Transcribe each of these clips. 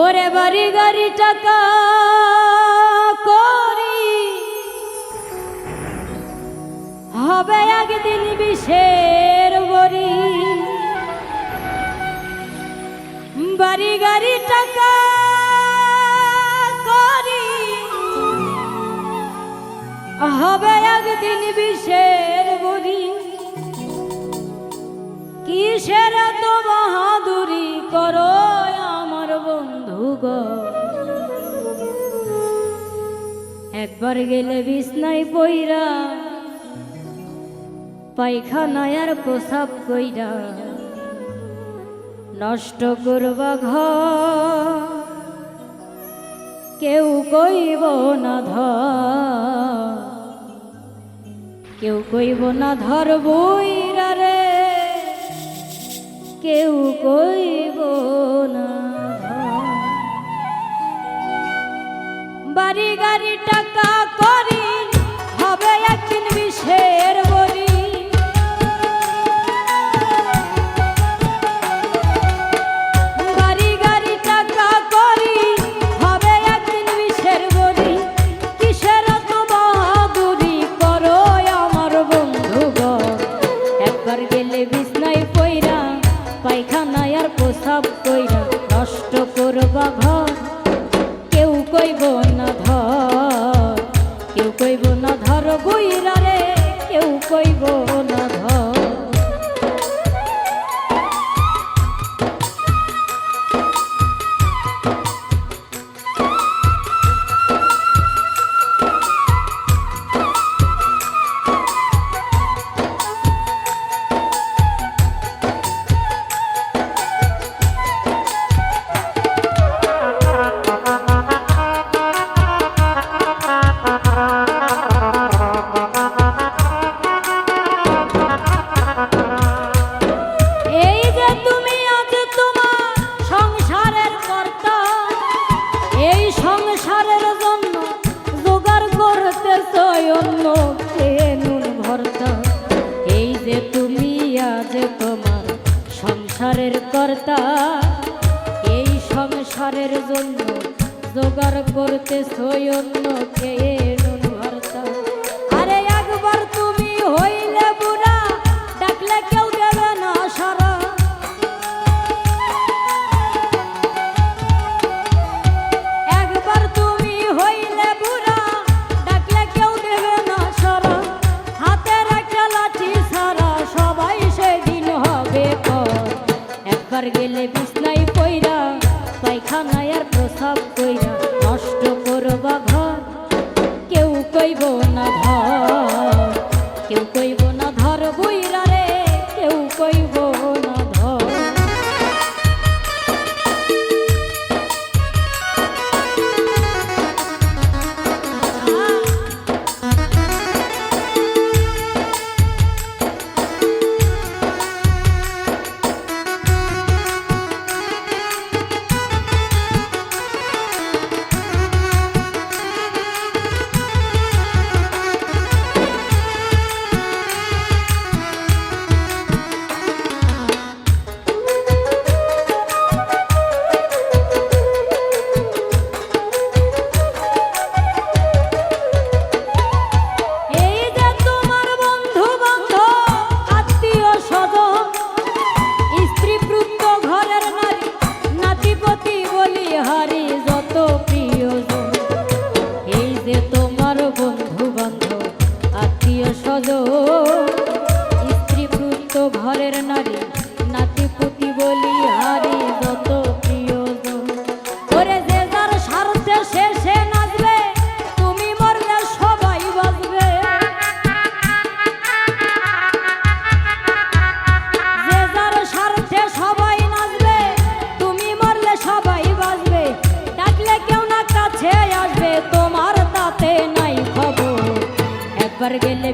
ওরে বাড়ি গাড়ি টাকা করি। হবে একদিন বিশের বরি বাড়ি গাড়ি টাকা করি। হবে একদিন বিশের বরি কিসের তো একবার গেলে বিছনায় পইরা পায়খানায় আর প্রসাব কইরা নষ্ট করবা ঘর। কেউ কইব না ধর। কেউ কইব না ধর বইরা রে। কেউ কইব টাকা করি হবে একদিন বিশের ধর গুইরা রে কেউ কইব না ধর। অন্য নুন ভর্তা। এই যে তুমি, আজ তোমার সংসারের কর্তা। এই সংসারের জন্য জোগাড় করতে সৈন্য কে একবার গেলে বিছনাই পইরা, পায়খানায় আর প্রসাব কইরা, নষ্ট করবা ঘর। কেউ কইব না ঘর, কেউ কইব আত্মীয় স্বজন স্ত্রী পুত্র ঘরের নারী। গেলে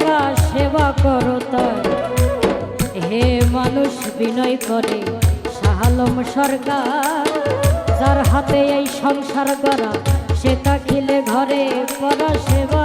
পরা সেবা করো তার হে মানুষ বিনয় করে, শাহালম সরকার, যার হাতে এই সংসার করা, সে তাকিলে ঘরে পরা সেবা